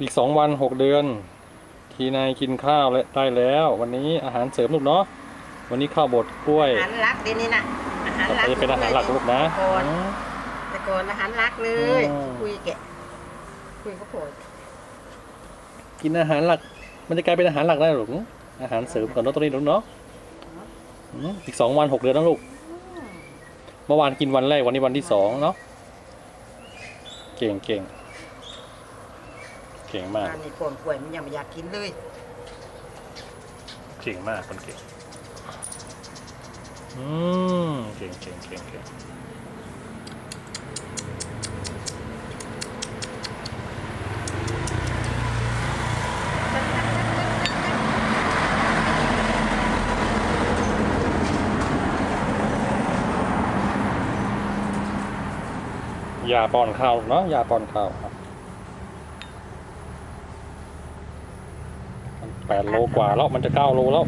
อีกสองวันหกเดือน ทีนายกินข้าวและได้แล้ว วันนี้อาหารเสริมลูกเนาะวันนี้ข้าวบดกล้วยอาหารรักเดี๋ยวนี้นะอาหารต่อรัไปกจะเป็นอาหารหลักลูกนะ ก่อนอืมแต่ก่อนอาหารรักเลย อืม คุยแกะ คุยก็โผล่กินอาหารหลัก มันจะกลายเป็นอาหารหลักได้หรอลูกอาหารเสริมก่อนเนาะตัวนี้ลูกเนาะอืมอีกสองวันหกเดือนนะลูก เมื่อวานกินวันแรกวันนี้วันที่สองเนาะเก่งเก่ง เก่งมากอันนี้ก่อนป่วยมันยังไม่อยากกินเลยเก่งมากคนเก่ง อืม เก่งเก่งเก่งเก่งยาป้อนข้าวเนาะยาป้อนข้าวครับ แปดโลกว่าแล้วมันจะเก้าโลแล้ว